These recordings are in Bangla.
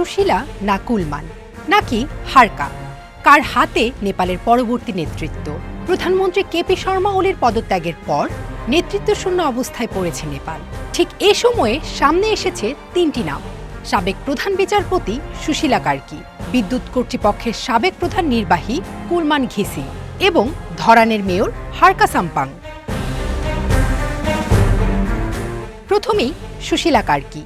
সুশীলা, না কুলমান, নাকি হারকা, কার হাতে নেপালের পরবর্তী নেতৃত্ব? প্রধানমন্ত্রী কেপি শর্মা ওলির পদত্যাগের পর নেতৃত্ব শূন্য অবস্থায় পড়েছে নেপাল। ঠিক এ সময়ে সামনে এসেছে তিনটি নাম। সাবেক প্রধান বিচারপতি সুশীলা কার্কি, বিদ্যুৎ কর্তৃপক্ষের সাবেক প্রধান নির্বাহী কুলমান ঘিসি এবং ধরানের মেয়র হারকা সাম্পাং। প্রথমেই সুশীলা কার্কি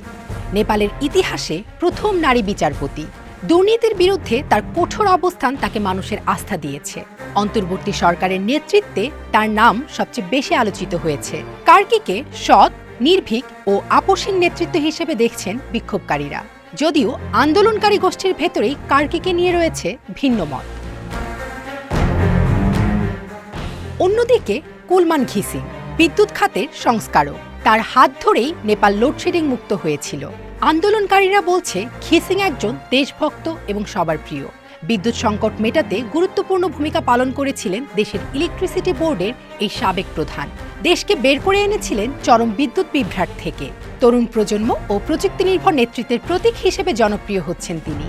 নেপালের ইতিহাসে প্রথম নারী বিচারপতি। দুর্নীতির বিরুদ্ধে তার কঠোর অবস্থান তাকে মানুষের আস্থা দিয়েছে। অন্তর্বর্তী সরকারের নেতৃত্বে তার নাম সবচেয়ে বেশি আলোচিত হয়েছে। কার্কিকে সৎ, নির্ভীক ও আপোষহীন নেতৃত্ব হিসেবে দেখছেন বিক্ষোভকারীরা। যদিও আন্দোলনকারী গোষ্ঠীর ভেতরেই কার্কিকে নিয়ে রয়েছে ভিন্ন মত। অন্যদিকে কুলমান ঘিসিং বিদ্যুৎ খাতের সংস্কারক। তার হাত ধরেই নেপাল লোডশেডিং মুক্ত হয়েছিল। আন্দোলনকারীরা বলছে, খিসিং একজন দেশভক্ত এবং সবার প্রিয়। বিদ্যুৎ সংকট মেটাতে গুরুত্বপূর্ণ ভূমিকা পালন করেছিলেন দেশের ইলেকট্রিসিটি বোর্ডের এই সাবেক প্রধান। দেশকে বের করে এনেছিলেন চরম বিদ্যুৎ বিভ্রাট থেকে। তরুণ প্রজন্ম ও প্রযুক্তি নির্ভর নেতৃত্বের প্রতীক হিসেবে জনপ্রিয় হচ্ছেন তিনি।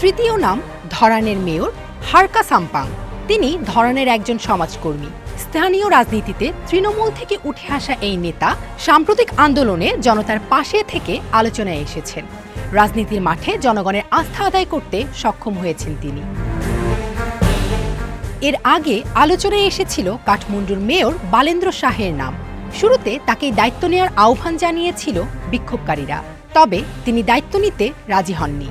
তৃতীয় নাম ধরানের মেয়র হারকা সাম্পাং। তিনি ধরনের একজন সমাজকর্মী। স্থানীয় রাজনীতিতে তৃণমূল থেকে উঠে আসা এই নেতা সাম্প্রতিক আন্দোলনে জনতার পাশে থেকে আলোচনায় এসেছেন। রাজনীতির মাঠে জনগণের আস্থা আদায় করতে সক্ষম হয়েছেন তিনি। এর আগে আলোচনায় এসেছিল কাঠমান্ডুর মেয়র বালেন্দ্র শাহের নাম। শুরুতে তাকে দায়িত্ব নেওয়ার আহ্বান জানিয়েছিল বিক্ষোভকারীরা। তবে তিনি দায়িত্ব নিতে রাজি হননি।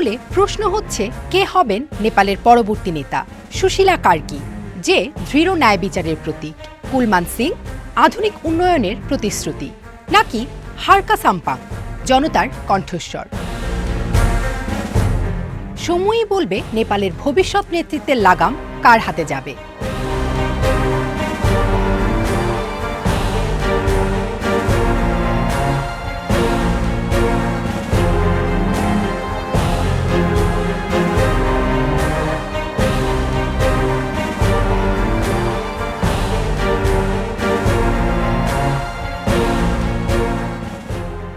তাহলে প্রশ্ন হচ্ছে, কে হবেন নেপালের পরবর্তী নেতা? সুশীলা কার্কি, যে দৃঢ় ন্যায় বিচারের প্রতীক। কুলমান সিং, আধুনিক উন্নয়নের প্রতিশ্রুতি। নাকি হারকা সাম্পা, জনতার কণ্ঠস্বর? সময়ই বলবে, নেপালের ভবিষ্যৎ নেতৃত্বের লাগাম কার হাতে যাবে?